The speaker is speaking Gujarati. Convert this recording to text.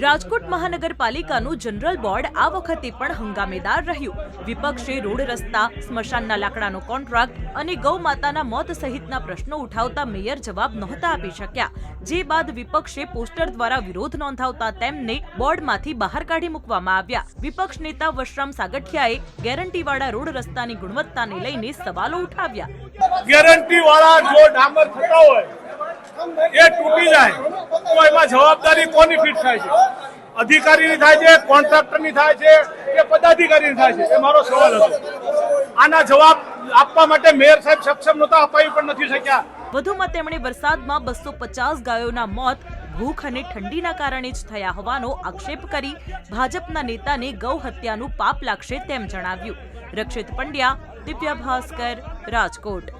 રાજકોટ મહાનગરપાલિકાનું જનરલ બોર્ડ આ વખતે પણ હંગામેદાર રહ્યું. વિપક્ષે રોડ રસ્તા, સ્મશાનના લાકડાનો કોન્ટ્રાક્ટ અને ગૌ માતાના મોત સહિતના પ્રશ્નો ઉઠાવતા મેયર જવાબ નહોતા આપી શક્યા. જે બાદ વિપક્ષે પોસ્ટર દ્વારા વિરોધ નોંધાવતા તેમને બોર્ડમાંથી બહાર કાઢી મૂકવામાં આવ્યા. વિપક્ષ નેતા વશરામ સાગઠિયાએ ગેરંટીવાળા રોડ રસ્તાની ગુણવત્તાને લઈને સવાલો ઉઠાવ્યા. ગેરંટીવાળા જો ડામર થતા હોય એ તૂટી જાય. તો એમાં જવાબદારી કોની ફિટ થાય છે? અધિકારીની થાય છે, કોન્ટ્રાક્ટરની થાય છે કે પદાધિકારીની થાય છે? એ મારો સવાલ હતો. આના જવાબ આપવા માટે મેયર સાહેબ સક્ષમ નહોતા અપાવી પણ નથી શક્યા. વધુમાં તેમણે વરસાદમાં બસો પચાસ ગાયોના મોત, ભૂખ અને ઠંડીના કારણે જ થયા હોવાનો આક્ષેપ કરી ભાજપના નેતાને ગૌ હત્યાનું પાપ લાગશે તેમ જણાવ્યું. Rakshit Pandya, Divya Bhaskar, Rajkot.